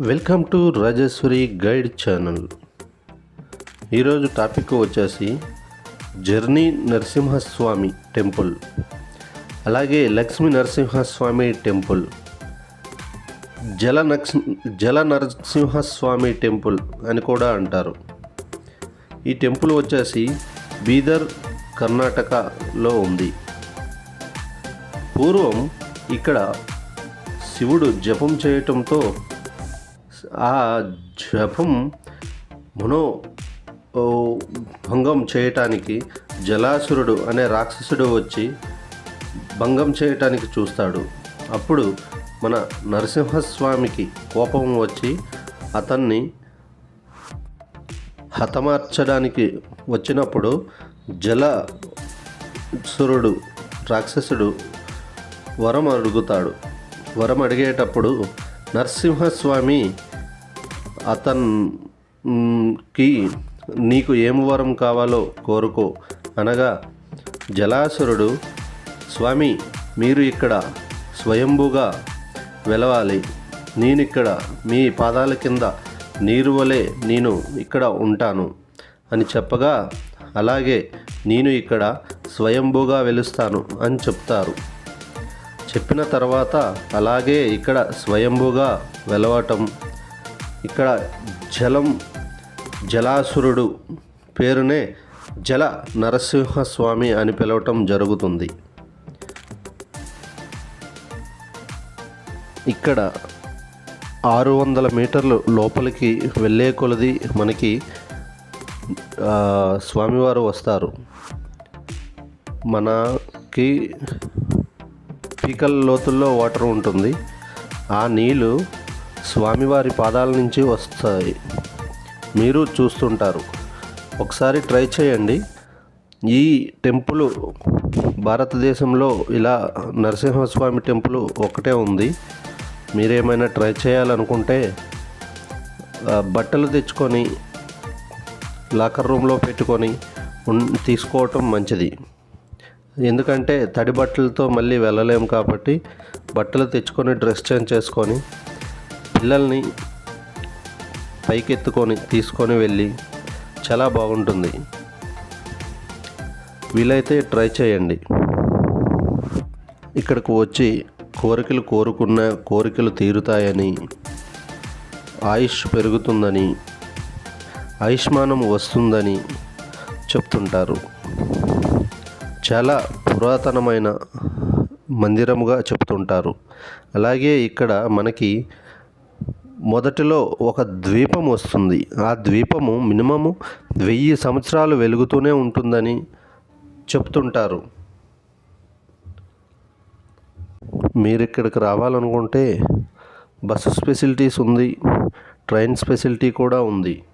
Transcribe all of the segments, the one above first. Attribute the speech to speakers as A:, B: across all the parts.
A: Welcome to Rajeshwari guide channel. ఈరోజు topic వచ్చేసి journey Narasimhaswamy temple. అలాగే లక్ష్మీ నరసింహస్వామి టెంపుల్. జల నక్స్ జల నరసింహస్వామి టెంపుల్ అని కూడా అంటారు. ఈ టెంపుల్ వచ్చేసి బీదర్ కర్ణాటకలో ఉంది. పూర్వం ఇక్కడ శివుడు జపం చేయటంతో ఆ జపం మనో భంగం చేయటానికి జలాసురుడు అనే రాక్షసుడు వచ్చి భంగం చేయటానికి చూస్తాడు. అప్పుడు మన నరసింహస్వామికి కోపం వచ్చి అతన్ని హతమార్చడానికి వచ్చినప్పుడు జలసురుడు రాక్షసుడు వరం అడుగుతాడు వరం అడిగేటప్పుడు నరసింహస్వామి అతనికి నీకు ఏం వరం కావాలో కోరుకో. అనగా జలాసురుడు స్వామి మీరు ఇక్కడ స్వయంభుగా వెలవాలి. నేను ఇక్కడ మీ పాదాల కింద నీరు వలె నేను ఇక్కడ ఉంటాను అని చెప్పగా అలాగే నేను ఇక్కడ స్వయంభుగా వెలుస్తాను అని చెప్తారు. చెప్పిన తర్వాత అలాగే ఇక్కడ స్వయంభుగా వెలవటం ఇక్కడ జలం జలాసురుడు పేరునే జల నరసింహస్వామి అని పిలవటం జరుగుతుంది. ఇక్కడ ఆరు వందల మీటర్లు లోపలికి వెళ్ళే కొలది మనకి స్వామివారు వస్తారు. మనకి పీకల లోతుల్లో వాటర్ ఉంటుంది. ఆ నీళ్ళు స్వామివారి పాదాల నుంచి వస్తాయి. మీరు చూస్తుంటారు. ఒకసారి ట్రై చేయండి. ఈ టెంపుల్ భారతదేశంలో ఇలా నరసింహస్వామి టెంపుల్ ఒకటే ఉంది. మీరేమైనా ట్రై చేయాలనుకుంటే బట్టలు తెచ్చుకొని లాకర్ రూమ్లో పెట్టుకొని తీసుకోవటం మంచిది. ఎందుకంటే తడి బట్టలతో మళ్ళీ వెళ్ళలేము కాబట్టి బట్టలు తెచ్చుకొని డ్రెస్ చేంజ్ చేసుకొని పిల్లల్ని పైకెత్తుకొని తీసుకొని వెళ్ళి చాలా బాగుంటుంది. వీలైతే ట్రై చేయండి. ఇక్కడికి వచ్చి కోరికలు కోరుకున్న కోరికలు తీరుతాయని ఆయుష్ పెరుగుతుందని ఆయుష్మానం వస్తుందని చెప్తుంటారు. చాలా పురాతనమైన మందిరముగా చెప్తుంటారు. అలాగే ఇక్కడ మనకి మొదటిలో ఒక ద్వీపం వస్తుంది. ఆ ద్వీపము మినిమము వెయ్యి సంవత్సరాలు వెలుగుతూనే ఉంటుందని చెప్తుంటారు. మీరు ఇక్కడికి రావాలనుకుంటే బస్సు ఫెసిలిటీస్ ఉంది ట్రైన్ ఫెసిలిటీ కూడా ఉంది.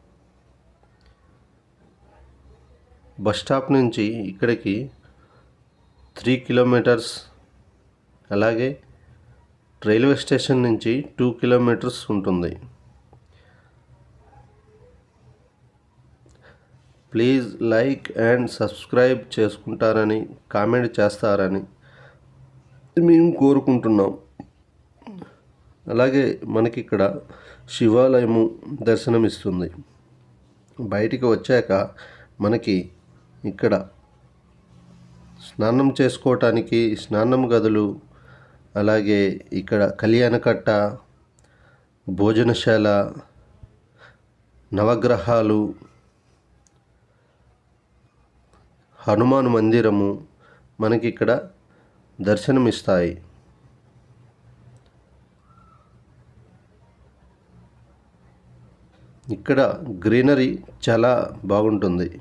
A: బస్ స్టాప్ నుంచి ఇక్కడికి త్రీ కిలోమీటర్స్ అలాగే రైల్వే స్టేషన్ నుంచి టూ కిలోమీటర్స్ ఉంటుంది. ప్లీజ్ లైక్ అండ్ సబ్స్క్రైబ్ చేసుకుంటారని కామెంట్ చేస్తారని మేము కోరుకుంటున్నాం. అలాగే మనకి ఇక్కడ శివాలయము దర్శనమిస్తుంది. బయటికి వచ్చాక మనకి ఇక్కడ స్నానం చేసుకోవటానికి స్నానం గదులు అలాగే ఇక్కడ కళ్యాణకట్ట భోజనశాల నవగ్రహాలు హనుమాన్ మందిరము మనకి ఇక్కడ దర్శనమిస్తాయి. ఇక్కడ గ్రీనరీ చాలా బాగుంటుంది.